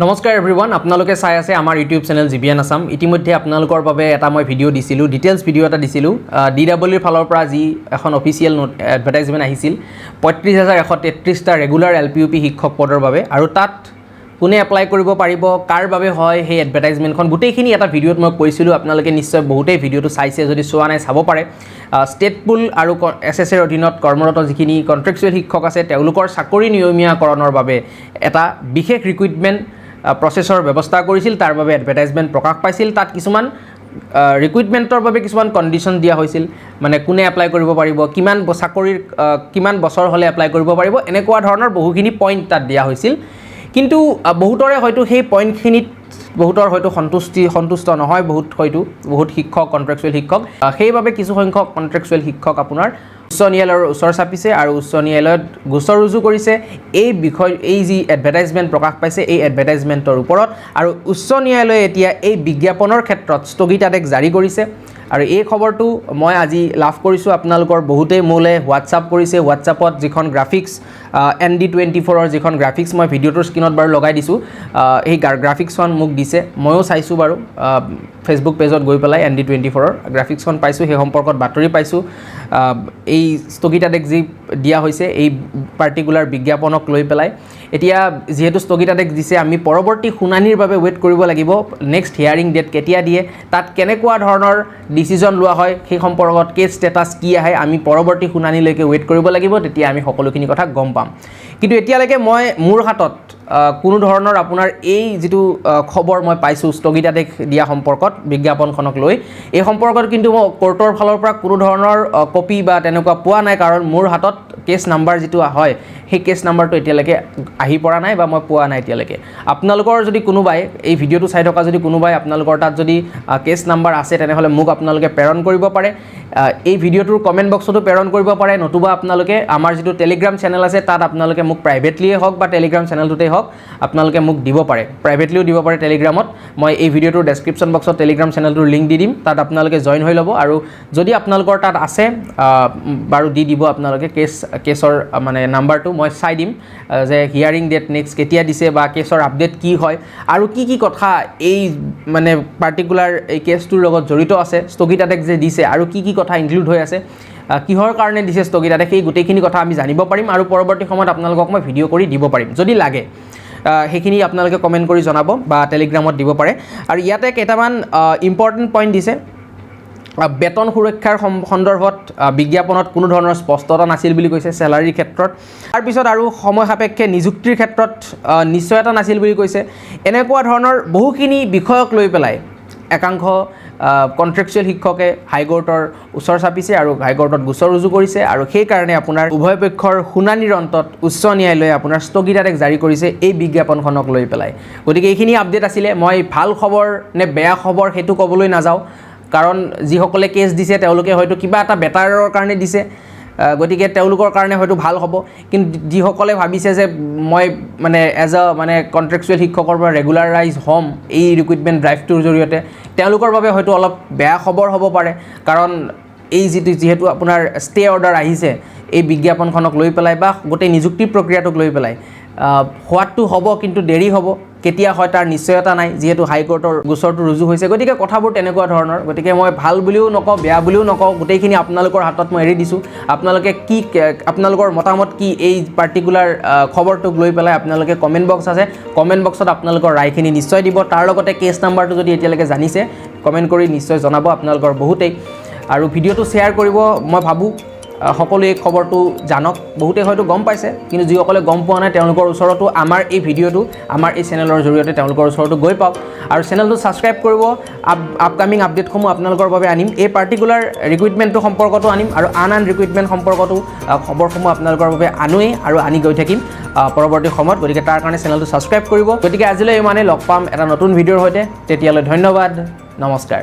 নমস্কাৰ এভৰিৱান আপোনালোকে চাই আছে আমাৰ YouTube channel G B N Assam. ইতিমধ্যে আপোনালোকৰ বাবে এটা মই ভিডিঅ' দিছিলোঁ ডিটেইলছ ভিডিঅ' এটা দিছিলোঁ। ডি ডাব্লিউৰ ফালৰ পৰা যি এখন অফিচিয়েল নোট এডভাৰটাইজমেণ্ট আহিছিল পঁয়ত্ৰিছ হাজাৰ এশ তেত্ৰিছটা regular L P U P শিক্ষক পদৰ বাবে। আৰু তাত কোনে এপ্লাই কৰিব পাৰিব কাৰ বাবে হয় সেই এডভাৰটাইজমেণ্টখন গোটেইখিনি এটা ভিডিঅ'ত মই কৈছিলোঁ। আপোনালোকে নিশ্চয় বহুতেই ভিডিঅ'টো চাইছে যদি চোৱা নাই চাব পাৰে। ষ্টেট পুল আৰু এছ এছ এৰ অধীনত কৰ্মৰত যিখিনি কণ্ট্ৰেকচুৱেল শিক্ষক আছে তেওঁলোকৰ চাকৰি নিয়মীয়াকৰণৰ বাবে এটা বিশেষ ৰিক্ৰুইটমেণ্ট প্ৰচেছৰ ব্যৱস্থা কৰিছিল তাৰ বাবে এডভাৰটাইজমেণ্ট প্ৰকাশ পাইছিল। তাত কিছুমান ৰিক্ৰুইটমেণ্টৰ বাবে কিছুমান কণ্ডিশ্যন দিয়া হৈছিল। মানে কোনে এপ্লাই কৰিব পাৰিব কিমান চাকৰিৰ কিমান বছৰ হ'লে এপ্লাই কৰিব পাৰিব এনেকুৱা ধৰণৰ বহুখিনি পইণ্ট তাত দিয়া হৈছিল। কিন্তু বহুতৰে হয়তো সেই পইণ্টখিনিত বহুতৰ হয়তো সন্তুষ্টি সন্তুষ্ট নহয় বহুত হয়তো বহুত শিক্ষক কণ্ট্ৰেকচুৱেল শিক্ষক। সেইবাবে কিছু সংখ্যক কণ্ট্ৰেকচুৱেল শিক্ষক আপোনাৰ উচ্চ ন্যায়ালয়ৰ ওচৰ চাপিছে আৰু উচ্চ ন্যায়ালয়ত গোচৰ ৰুজু কৰিছে। এই বিষয় এই যি এডভাৰটাইজমেণ্ট প্ৰকাশ পাইছে এই এডভাৰটাইজমেণ্টৰ ওপৰত। আৰু উচ্চ ন্যায়ালয়ে এতিয়া এই বিজ্ঞাপনৰ ক্ষেত্ৰত স্থগিতাদেশ জাৰি কৰিছে। আৰু এই খবৰটো মই আজি লাভ কৰিছোঁ আপোনালোকৰ বহুতেই মোলৈ। হোৱাটছআপ কৰিছে। হোৱাটছআপত যিখন গ্ৰাফিক্স এন ডি টুৱেণ্টি ফ'ৰৰ যিখন গ্ৰাফিক্স মই ভিডিঅ'টোৰ স্ক্ৰীণত বাৰু লগাই দিছোঁ। সেই গ্ৰাফিক্সখন মোক দিছে। ময়ো চাইছোঁ বাৰু। ফেচবুক পেজত গৈ পেলাই এন ডি টুৱেণ্টি ফ'ৰৰ গ্ৰাফিক্সখন পাইছোঁ। সেই সম্পৰ্কত বাতৰি পাইছোঁ। এই স্থগিতাদেশ যি দিয়া হৈছে এই পাৰ্টিকুলাৰ বিজ্ঞাপনক লৈ পেলাই এতিয়া যিহেতু স্থগিতাদেশ দিছে, আমি পৰৱৰ্তী শুনানিৰ বাবে ৱেইট কৰিব লাগিব। নেক্সট হিয়াৰিং ডেট কেতিয়া দিয়ে, তাত কেনেকুৱা ধৰণৰ ডিচিজন লোৱা হয়, সেই সম্পৰ্কত কেছ ষ্টেটাছ কি আহে, আমি পৰৱৰ্তী শুনানিলৈকে ৱেইট কৰিব লাগিব, তেতিয়া আমি সকলোখিনি কথা গম পাম। কিন্তু এতিয়ালৈকে মই, মোৰ হাতত কোনো ধৰণৰ আপোনাৰ এই যিটো খবৰ মই পাইছোঁ স্থগিতাদেশ দিয়া সম্পৰ্কত, বিজ্ঞাপনখনক লৈ, এই সম্পৰ্কত কিন্তু মই কোৰ্টৰ ফালৰ পৰা কোনো ধৰণৰ কপি বা তেনেকুৱা পোৱা নাই, কাৰণ মোৰ হাতত কেছ নাম্বাৰ যিটো হয়, সেই কেছ নাম্বাৰটো এতিয়ালৈকে আহি পৰা নাই বা মই পোৱা নাই এতিয়ালৈকে। আপোনালোকৰ যদি কোনোবাই এই ভিডিঅ'টো চাই থকা যদি কোনোবাই আপোনালোকৰ তাত যদি কেছ নাম্বাৰ আছে, তেনেহ'লে মোক আপোনালোকে প্ৰেৰণ কৰিব পাৰে। এই ভিডিঅ'টোৰ কমেণ্ট বক্সতো প্ৰেৰণ কৰিব পাৰে, নতুবা আপোনালোকে আমাৰ যিটো টেলিগ্ৰাম চেনেল আছে, তাত আপোনালোকে মোক প্ৰাইভেটলিয়ে হওক বা টেলিগ্ৰাম চেনেলটোতেই হওক, আপোনালোকে মোক দিব পাৰে। প্ৰাইভেটলিও দিব পাৰে টেলিগ্ৰামত মই এই ভিডিঅ'টোৰ ডেছক্ৰিপশ্যন বক্সত টেলিগ্ৰাম চেনেলটোৰ লিংক দি দিম, তাত আপোনালোকে জইন হৈ ল'ব। আৰু যদি আপোনালোকৰ তাত আছে বাৰু দি দিব আপোনালোকে কেছ কেছৰ মানে নাম্বাৰটো মই চাই দিম যে হিয়াৰিং ডেট নেক্সট কেতিয়া দিছে বা কেছৰ আপডেট কি হয় আৰু কি কি কথা এই মানে পাৰ্টিকুলাৰ এই কেছটোৰ লগত জড়িত আছে স্থগিতাদেশ যে দিছে আৰু কি কি কথা ইনক্লুড হৈ আছে কিহৰ কাৰণে দিছে স্থগিতাদেশ সেই গোটেইখিনি কথা আমি জানিব পাৰিম আৰু পৰৱৰ্তী সময়ত আপোনালোকক মই ভিডিঅ' কৰি দিব পাৰিম। যদি লাগে সেইখিনি আপোনালোকে কমেণ্ট কৰি জনাব বা টেলিগ্ৰামত দিব পাৰে। আৰু ইয়াতে কেইটামান ইম্পৰ্টেণ্ট পইণ্ট দিছে। বেতন সুৰক্ষাৰ সন্দৰ্ভত বিজ্ঞাপনত কোনো ধৰণৰ স্পষ্টতা নাছিল বুলি কৈছে চেলাৰীৰ ক্ষেত্ৰত। তাৰপিছত আৰু সময় সাপেক্ষে নিযুক্তিৰ ক্ষেত্ৰত নিশ্চয়তা নাছিল বুলি কৈছে। এনেকুৱা ধৰণৰ বহুখিনি বিষয়ক লৈ পেলাই একাংশ কণ্ট্ৰেকচুৱেল শিক্ষকে হাইকোৰ্টৰ ওচৰ চাপিছে আৰু হাইকোৰ্টত গোচৰ ৰুজু কৰিছে আৰু সেইকাৰণে আপোনাৰ উভয় পক্ষৰ শুনানিৰ অন্তত উচ্চ ন্যায়ালয়ে আপোনাৰ স্থগিতাদেশ জাৰি কৰিছে এই বিজ্ঞাপনখনক লৈ পেলাই। গতিকে এইখিনি আপডেট আছিলে। মই ভাল খবৰ নে বেয়া খবৰ সেইটো ক'বলৈ নাযাওঁ। কাৰণ যিসকলে কেছ দিছে তেওঁলোকে হয়তো কিবা এটা বেটাৰৰ কাৰণে দিছে গতিকে তেওঁলোকৰ কাৰণে হয়তো ভাল হ'ব। কিন্তু যিসকলে ভাবিছে যে মই মানে এজ আ মানে কণ্ট্ৰেকচুৱেল শিক্ষকৰ পৰা ৰেগুলাৰাইজ হ'ম এই ৰিক্ৰুইটমেণ্ট ড্ৰাইভটোৰ জৰিয়তে তেওঁলোকৰ বাবে হয়তো অলপ বেয়া খবৰ হ'ব পাৰে। কাৰণ এই যিটো যিহেতু আপোনাৰ ষ্টে অৰ্ডাৰ আহিছে এই বিজ্ঞাপনখনক লৈ পেলাই বা গোটেই নিযুক্তি প্ৰক্ৰিয়াটোক লৈ পেলাই হোৱাটো হ'ব কিন্তু দেৰি হ'ব। কেতিয়া হয় তাৰ নিশ্চয়তা নাই যিহেতু হাইকোৰ্টৰ গোচৰটো ৰুজু হৈছে। গতিকে কথাবোৰ তেনেকুৱা ধৰণৰ। গতিকে মই ভাল বুলিও নকওঁ বেয়া বুলিও নকওঁ। গোটেইখিনি আপোনালোকৰ হাতত মই এৰি দিছোঁ। আপোনালোকে কি আপোনালোকৰ মতামত কি এই পাৰ্টিকুলাৰ খবৰটোক লৈ পেলাই আপোনালোকে কমেণ্ট বক্স আছে। কমেণ্ট বক্সত আপোনালোকৰ ৰায়খিনি নিশ্চয় দিব। তাৰ লগতে কেছ নাম্বাৰটো যদি এতিয়ালৈকে জানিছে কমেণ্ট কৰি নিশ্চয় জনাব আপোনালোকৰ বহুতেই। আৰু ভিডিঅ'টো শ্বেয়াৰ কৰিব মই ভাবোঁ সকলোৱে খবৰটো জানক। বহুতে হয়তো গম পাইছে, কিন্তু যিসকলে গম পোৱা নাই, তেওঁলোকৰ ওচৰতো আমাৰ এই ভিডিঅ'টো, আমাৰ এই চেনেলৰ জৰিয়তে তেওঁলোকৰ ওচৰতো গৈ পাওক। আৰু চেনেলটো ছাবস্ক্ৰাইব কৰিব, আপ আপকামিং আপডেটসমূহ আপোনালোকৰ বাবে আনিম। এই পাৰ্টিকুলাৰ ৰিক্ৰুইটমেণ্টটো সম্পৰ্কতো আনিম আৰু আন আন ৰিক্ৰুইটমেণ্ট সম্পৰ্কতো খবৰসমূহ আপোনালোকৰ বাবে আনোৱেই আৰু আনি গৈ থাকিম পৰৱৰ্তী সময়ত। গতিকে তাৰ কাৰণে চেনেলটো ছাবস্ক্ৰাইব কৰিব। গতিকে আজিলৈ ইমানেই। লগ পাম এটা নতুন ভিডিঅ'ৰ সৈতে। তেতিয়ালৈ ধন্যবাদ। নমস্কাৰ।